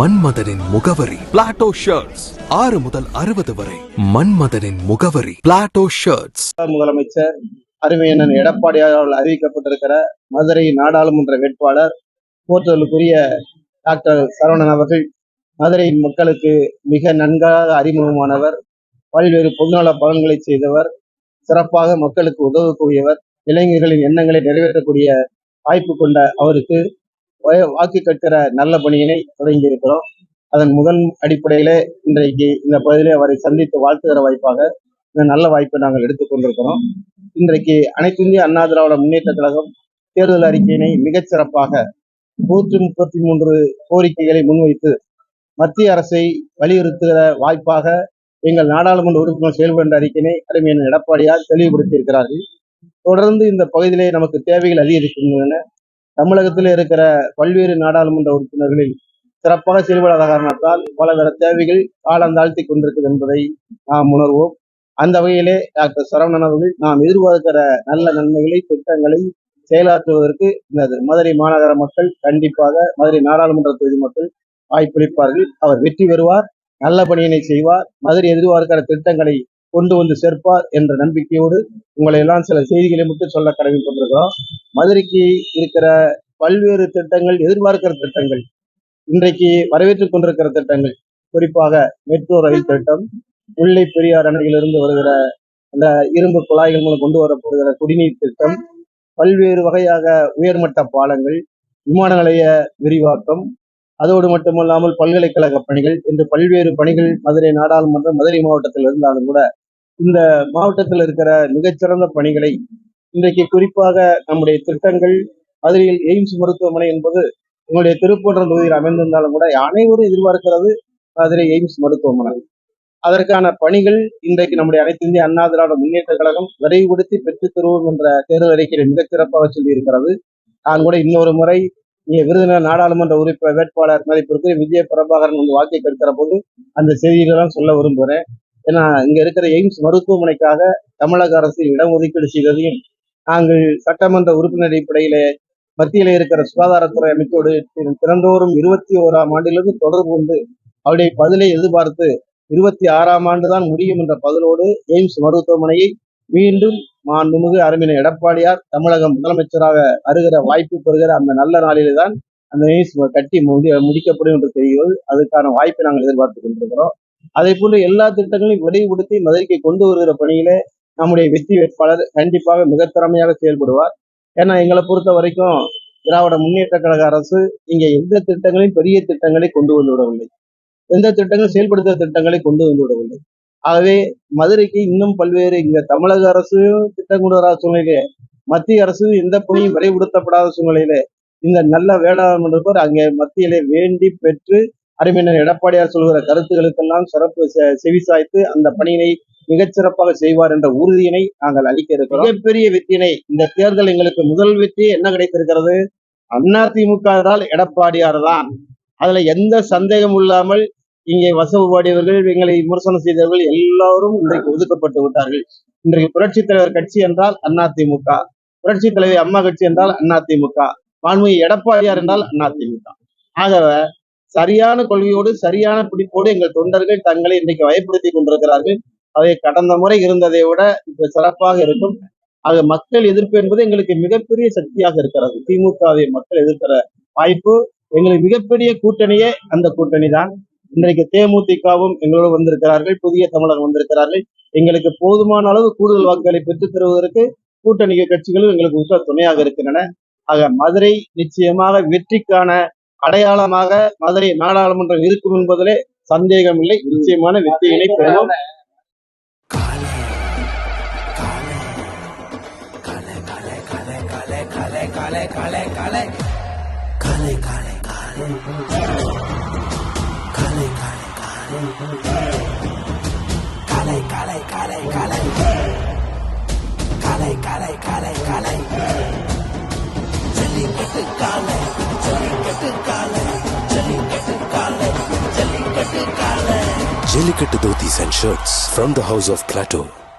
மன்மதனின் முகவரி. Plato shirts ஆறு முதல் அறுபது வரை மன்மதனின் முகவரி. பிளாட்டோ ஷர்ட்ஸ் முதலமைச்சர் அருமையண்ணன் எடப்பாடியார் அவர்கள் அறிவிக்கப்பட்டிருக்கிற மதுரை நாடாளுமன்ற வேட்பாளர் போற்றுதலுக்குரிய டாக்டர் சரவணன் அவர்கள் மதுரையின் மக்களுக்கு மிக நன்காக அறிமுகமானவர் பல்வேறு பொதுநல பலன்களை செய்தவர் சிறப்பாக மக்களுக்கு உதவக்கூடியவர் இளைஞர்களின் எண்ணங்களை நிறைவேற்றக்கூடிய வாய்ப்பு கொண்ட அவருக்கு வாக்கு கட்டுற நல்ல பணியினை தொடங்கி இருக்கிறோம். அதன் முதல் அடிப்படையிலே இன்றைக்கு இந்த பகுதியிலே அவரை சந்தித்து வாழ்த்துகிற வாய்ப்பாக இந்த நல்ல வாய்ப்பை நாங்கள் எடுத்துக்கொண்டிருக்கிறோம் இன்றைக்கு அனைத்து இந்திய அண்ணா திராவிட முன்னேற்ற கழகம் தேர்தல் அறிக்கையினை மிகச் சிறப்பாக நூற்றி முப்பத்தி மூன்று கோரிக்கைகளை முன்வைத்து மத்திய அரசை வலியுறுத்துகிற வாய்ப்பாக எங்கள் நாடாளுமன்ற உறுப்பினர் செயல்படுகின்ற அறிக்கையினை அருமையான எடப்பாடியார் தெளிவுபடுத்தியிருக்கிறார்கள். தொடர்ந்து இந்த பகுதியிலே நமக்கு தேவைகள் அதிகரிக்கின்றன தமிழகத்தில் இருக்கிற பல்வேறு நாடாளுமன்ற உறுப்பினர்களில் சிறப்பாக செயல்படாத காரணத்தால் பலதர தேவைகள் காலந்தாழ்த்தி கொண்டிருக்கிறது என்பதை நாம் உணர்வோம். அந்த வகையிலே டாக்டர் சரவணன் அவர்கள் நாம் எதிர்பார்க்கிற நல்ல நன்மைகளை திட்டங்களை செயலாற்றுவதற்கு இந்த மதுரை மாநகர மக்கள் கண்டிப்பாக மதுரை நாடாளுமன்ற தொகுதி மக்கள் வாய்ப்பளிப்பார்கள். அவர் வெற்றி பெறுவார் நல்ல பணியினை செய்வார். மதுரை எதிர்பார்க்கிற திட்டங்களை கொண்டு வந்து சேர்ப்பார் என்ற நம்பிக்கையோடு உங்களை எல்லாம் சில செய்திகளை மட்டும் சொல்ல கடமை கொண்டிருக்கிறோம். மதுரைக்கு இருக்கிற பல்வேறு திட்டங்கள் எதிர்பார்க்கிற திட்டங்கள் இன்றைக்கு வரவேற்றுக் கொண்டிருக்கிற திட்டங்கள் குறிப்பாக மெட்ரோ ரயில் திட்டம் முல்லை பெரியார் அணையிலிருந்து வருகிற அந்த இரும்பு குழாய்கள் மூலம் கொண்டு வரப்படுகிற குடிநீர் திட்டம் பல்வேறு வகையாக உயர்மட்ட பாலங்கள் விமான நிலைய விரிவாக்கம் அதோடு மட்டுமல்லாமல் பல்கலைக்கழக பணிகள் என்று பல்வேறு பணிகள் மதுரை நாடாளுமன்ற மதுரை மாவட்டத்தில் இருந்தாலும் கூட இந்த மாவட்டத்தில் இருக்கிற மிகச்சிறந்த பணிகளை இன்றைக்கு குறிப்பாக நம்முடைய திட்டங்கள் மதுரையில் எய்ம்ஸ் மருத்துவமனை என்பது உங்களுடைய திருப்பூரம் தொகுதியில் அமைந்திருந்தாலும் கூட அனைவரும் எதிர்பார்க்கிறது மதுரை எய்ம்ஸ் மருத்துவமனை. அதற்கான பணிகள் இன்றைக்கு நம்முடைய அனைத்து இந்திய அண்ணா திராவிட முன்னேற்ற கழகம் விரைவுபடுத்தி பெற்றுத் தருவோம் என்ற தேர்தல் அறிக்கையை மிகச் சிறப்பாக சொல்லியிருக்கிறது. நான் கூட இன்னொரு முறை இங்கே விருதுநகர் நாடாளுமன்ற உறுப்பினர் வேட்பாளர் மதிப்பிற்கு விஜய பிரபாகரன் வந்து வாக்கை கேட்கிற போது அந்த செய்திகளெல்லாம் சொல்ல விரும்புகிறேன். ஏன்னா இங்க இருக்கிற எய்ம்ஸ் மருத்துவமனைக்காக தமிழக அரசு இடஒதுக்கீடு செய்ததையும் நாங்கள் சட்டமன்ற உறுப்பினர் அடிப்படையிலே மத்தியில இருக்கிற சுகாதாரத்துறை அமைச்சோடு திறந்தோறும் இருபத்தி ஓராம் ஆண்டிலிருந்து தொடர்பு கொண்டு அவருடைய பதிலை எதிர்பார்த்து இருபத்தி ஆறாம் ஆண்டு தான் முடியும் என்ற பதிலோடு எய்ம்ஸ் மருத்துவமனையை மீண்டும் மாண்புமிகு அருமின எடப்பாடியார் தமிழக முதலமைச்சராக வருகிற வாய்ப்பு பெறுகிற அந்த நல்ல நாளிலே தான் அந்த எய்ம்ஸ் கட்டி முடி முடிக்கப்படும் என்று தெரிகிறது. அதுக்கான வாய்ப்பை நாங்கள் எதிர்பார்த்து கொண்டிருக்கிறோம். அதே போன்ற எல்லா திட்டங்களையும் விரைவுபடுத்தி மதுரைக்கு கொண்டு வருகிற பணியில நம்முடைய வெற்றி வேட்பாளர் கண்டிப்பாக மிக திறமையாக செயல்படுவார். ஏன்னா எங்களை பொறுத்த வரைக்கும் திராவிட முன்னேற்ற கழக அரசு இங்க எந்த திட்டங்களையும் பெரிய திட்டங்களை கொண்டு வந்து விடவில்லை. எந்த திட்டங்களும் செயல்படுத்துகிற திட்டங்களை கொண்டு வந்து விடவில்லை. ஆகவே மதுரைக்கு இன்னும் பல்வேறு இங்க தமிழக அரசும் திட்டம் கொண்டு வராத சூழ்நிலையிலே மத்திய அரசு எந்த பணியும் விரைவுபடுத்தப்படாத சூழ்நிலையில இந்த நல்ல வேளாண் அங்கே மத்தியிலே வேண்டி பெற்று அறிவினர் எடப்பாடியார் சொல்கிற கருத்துகளுக்கெல்லாம் சிறப்பு செ- செவிசாய்த்து அந்த பணியினை மிகச்சிறப்பாக செய்வார் என்ற உறுதியினை நாங்கள் அளிக்க இருக்கிறோம். மிகப்பெரிய வெற்றியினை இந்த தேர்தல் எங்களுக்கு முதல் வெற்றி என்ன கிடைத்திருக்கிறது? அதிமுக என்றால் எடப்பாடியார் தான் அதுல எந்த சந்தேகம் இல்லாமல் இங்கே வசவுபாடியவர்கள் எங்களை விமர்சனம் செய்தவர்கள் எல்லாரும் இன்றைக்கு ஒதுக்கப்பட்டு விட்டார்கள். இன்றைக்கு புரட்சி தலைவர் கட்சி என்றால் அதிமுக. புரட்சி தலைவி அம்மா கட்சி என்றால் அதிமுக. மாண்புமிகு எடப்பாடியார் என்றால் அதிமுக. ஆகவே சரியான கொள்கையோடு சரியான பிடிப்போடு எங்கள் தொண்டர்கள் தங்களை இன்றைக்கு வயப்படுத்தி கொண்டிருக்கிறார்கள். அதை கடந்த முறை இருந்ததை விட இப்ப சிறப்பாக இருக்கும். ஆக மக்கள் எதிர்ப்பு என்பது எங்களுக்கு மிகப்பெரிய சக்தியாக இருக்கிறது. திமுகவை மக்கள் எதிர்க்கிற வாய்ப்பு எங்களுக்கு மிகப்பெரிய கூட்டணியே அந்த கூட்டணி தான் இன்றைக்கு தேமுதிகவும் எங்களோடு வந்திருக்கிறார்கள் புதிய தமிழகம் வந்திருக்கிறார்கள். எங்களுக்கு போதுமான அளவு கூடுதல் வாக்குகளை பெற்றுத் தருவதற்கு கூட்டணி கட்சிகளும் எங்களுக்கு உற்ற துணையாக இருக்கின்றன. ஆக மதுரை நிச்சயமாக வெற்றிக்கான அடையாளமாக மதுரை நாடாளுமன்றம் இருக்கும் என்பதிலே சந்தேகம் இல்லை நிச்சயமான வெற்றியினை பெறுவோம் Jellicut Dhoti's and shirts from the house of Plateau.